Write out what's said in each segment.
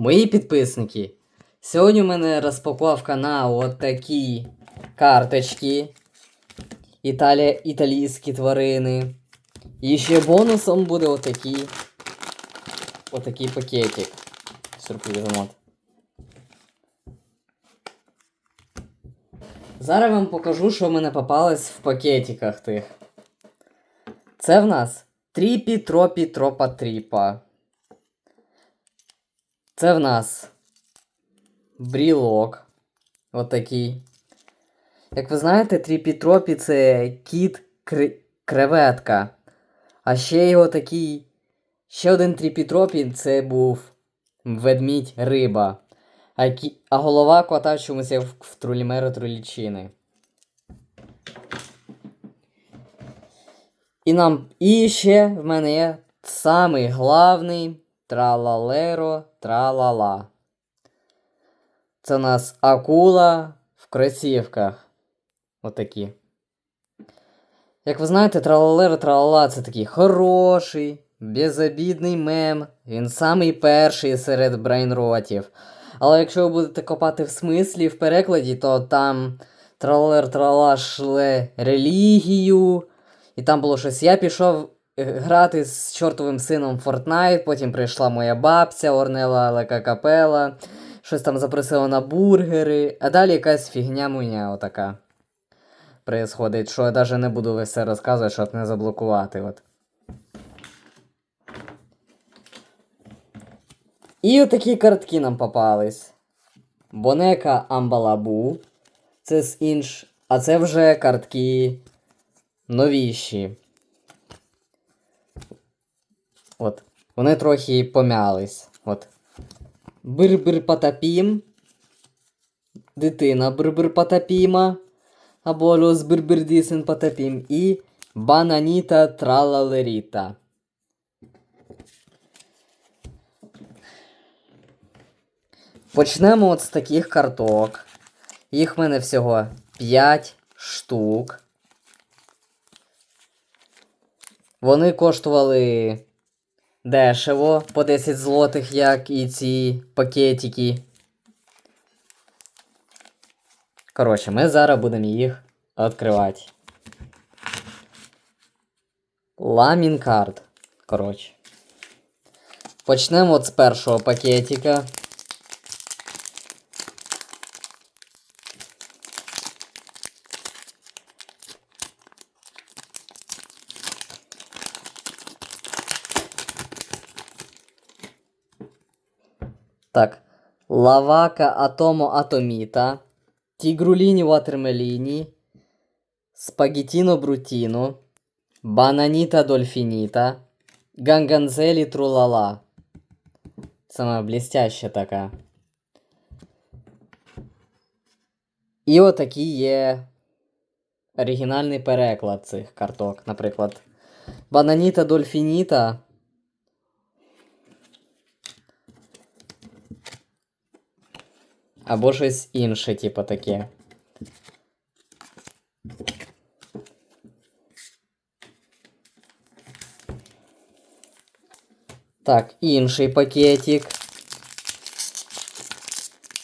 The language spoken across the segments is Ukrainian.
Мої підписники. Сьогодні у мене розпаковка на от такі карточки. Італія, італійські тварини. І ще бонусом буде отакий. Отакий пакетик. Сюрприз мод. Зараз вам покажу, що в мене попалось в пакетиках тих. Це в нас Тріпі Тропі Тропа Тріпа. Це в нас брілок. Отакий. Як ви знаєте, Тріпі Тропі це кіт кр... креветка. А ще його такий. Ще один Тріпі Тропі це був ведмідь риба. А, кі... а голова кота чомусь в, в трулімеру трулічини. І нам. І ще в мене є самий главний тралалеро тралала. Це у нас акула в кросівках. Отакі. Як ви знаєте, тралалеро тралала це такий хороший, безобідний мем. Він самий перший серед брейнротів. Але якщо ви будете копати в смислі в перекладі, то там тралер трала шле релігію. І там було щось. Я пішов грати з чортовим сином Fortnite, потім прийшла моя бабця, Орнела Лека Капела, щось там запросила на бургери, а далі якась фігня муня отака. Происходить, що я навіть не буду весь все розказувати, щоб не заблокувати. От. І отакі картки нам попались. Бонека Амбалабу. Це з інш. А це вже картки новіші. От. Вони трохи помялись. От. Бир-бир потапім. Дитина бир-бир потапіма. Або Лос бир-бир-дісен потапім. І Бананіта тралалеріта. Почнемо от з таких карток. Їх в мене всього 5 штук. Вони коштували дешево по 10 злотих, як і ці пакетики. Коротше, ми зараз будемо їх відкривати. Ламінкард. Коротше. Почнемо от з першого пакетика. Так. Лавака Атомо Атоміта. Тігруліні Ватермеліні. Спагітіно Брутіно. Бананіта Дольфініта. Ганганзелі Трулала. Сама блістяща така. І отакий є оригінальний переклад цих карток. Наприклад, Бананіта Дольфініта. Або щось інше, типу таке. Так, інший пакетик.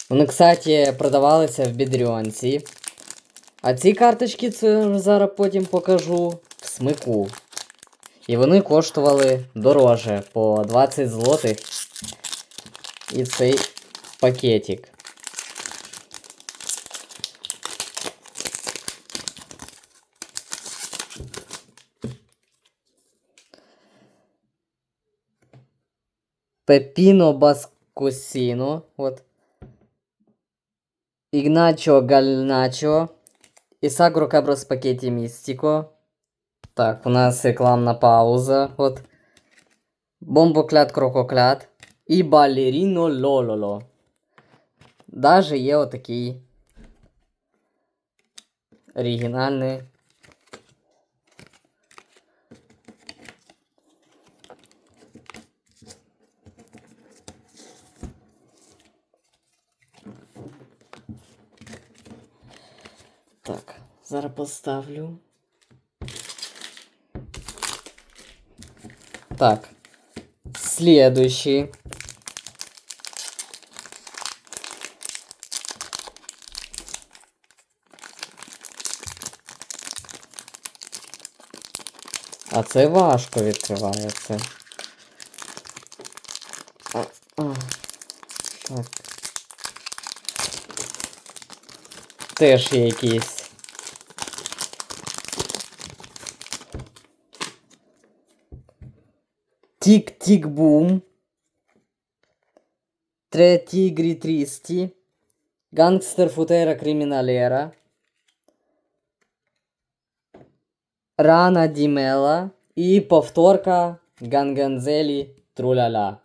Вони, кстати, продавалися в бідріонці. А ці карточки, це зараз потім покажу в смику. І вони коштували дороже по 20 злотих. І цей пакетик. Пепіно Баскосіно. От. Ігначо Гальначо. Ісагро Кабро Спагетті Містіко. Так, у нас рекламна пауза. От. Бомбоклят Крококлят. І Балеріно Лололо. Даже є отакий оригінальний. Так, зараз поставлю. Так. Следующий. А це важко відкривається. А, а, так. Теж є якісь. Тік-тік-бум. Tre tigri tristi. Gangster futera criminalera. Рана Дімела і повторка Ганганзелі Труляля.